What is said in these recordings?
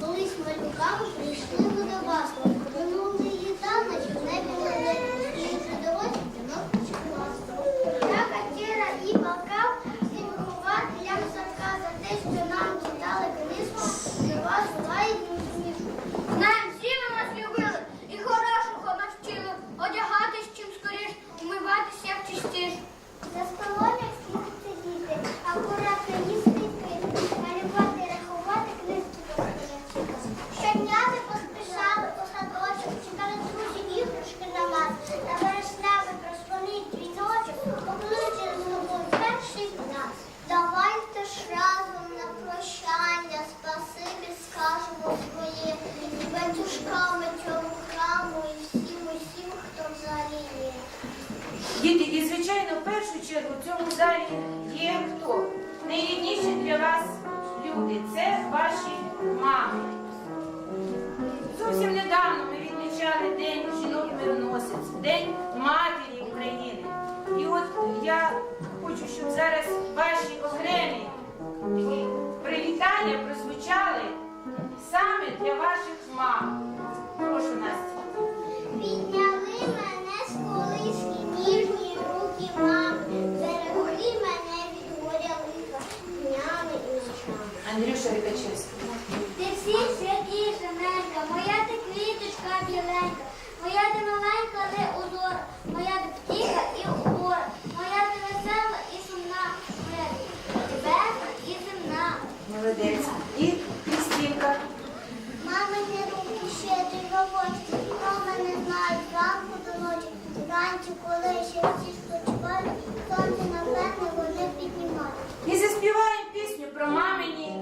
Колись ми лукаво прийшли до вас, Діти, і звичайно, в першу чергу в цьому залі є хто? Найрідніші для вас люди це ваші мами. Зовсім недавно ми відмічали День жінок-мироносець, День матері України. І от я хочу, щоб зараз ваші окремі привітання прозвучали саме для ваших мам. Молодець. І пістівка. Мамині руки ще ти робочі. Мама не знає зранку до ночі. Вранці, коли ще всі спочивають, на мене вони піднімають. І заспіваємо пісню про мамині.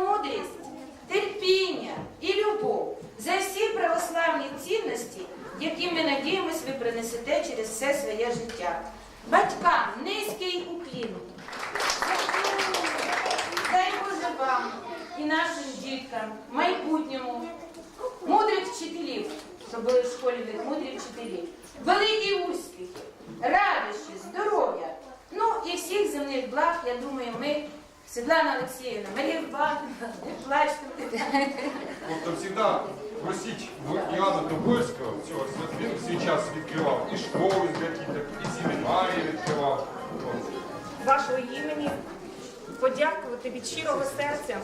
мудрість, терпіння і любов за всі православні цінності, які ми надіємось, ви принесете через все своє життя. Батькам низький уклін. Дай Боже вам і нашим діткам, майбутньому, мудрих вчителів, що були в школі від мудрих вчителів, великі успіхи, радощі, здоров'я, ну і всіх земних благ, я думаю, ми. Світлана Олексіївна, Марія Івановна, не плачте. Тобто завжди просіть в Іоанна Тобольського, цього, він в свій час відкривав і школи для і семінарії відкривав. Вашого імені подякувати від щирого серця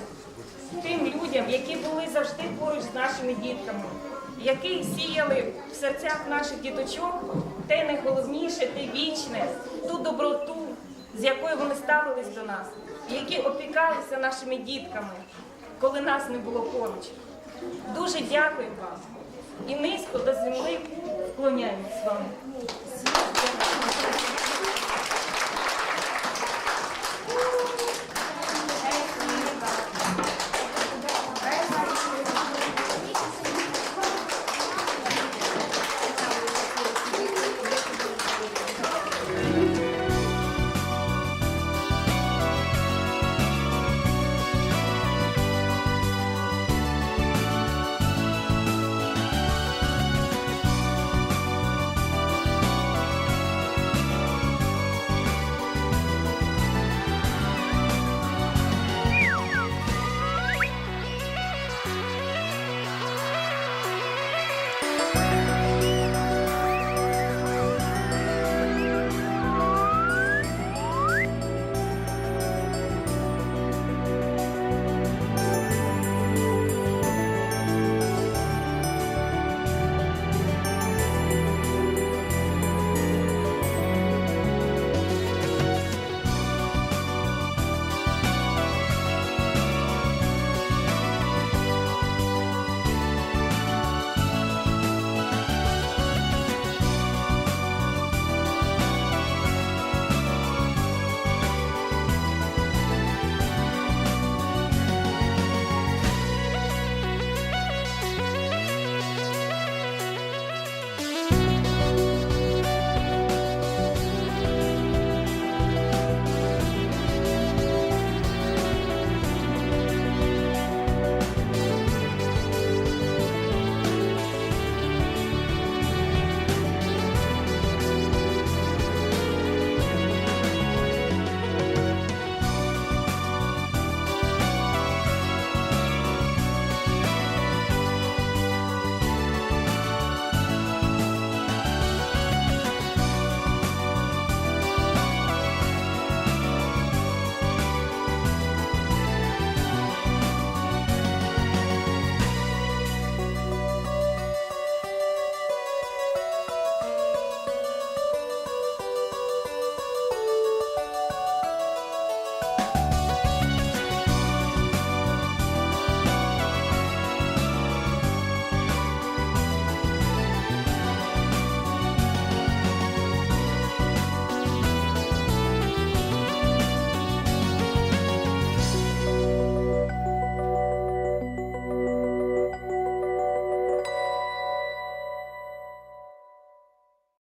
тим людям, які були завжди поруч з нашими дітками, які сіяли в серцях наших діточок те найголовніше, те вічне, ту доброту, з якою вони ставились до нас, які опікалися нашими дітками, коли нас не було поруч. Дуже дякую вам і низько до землі вклоняємось вам.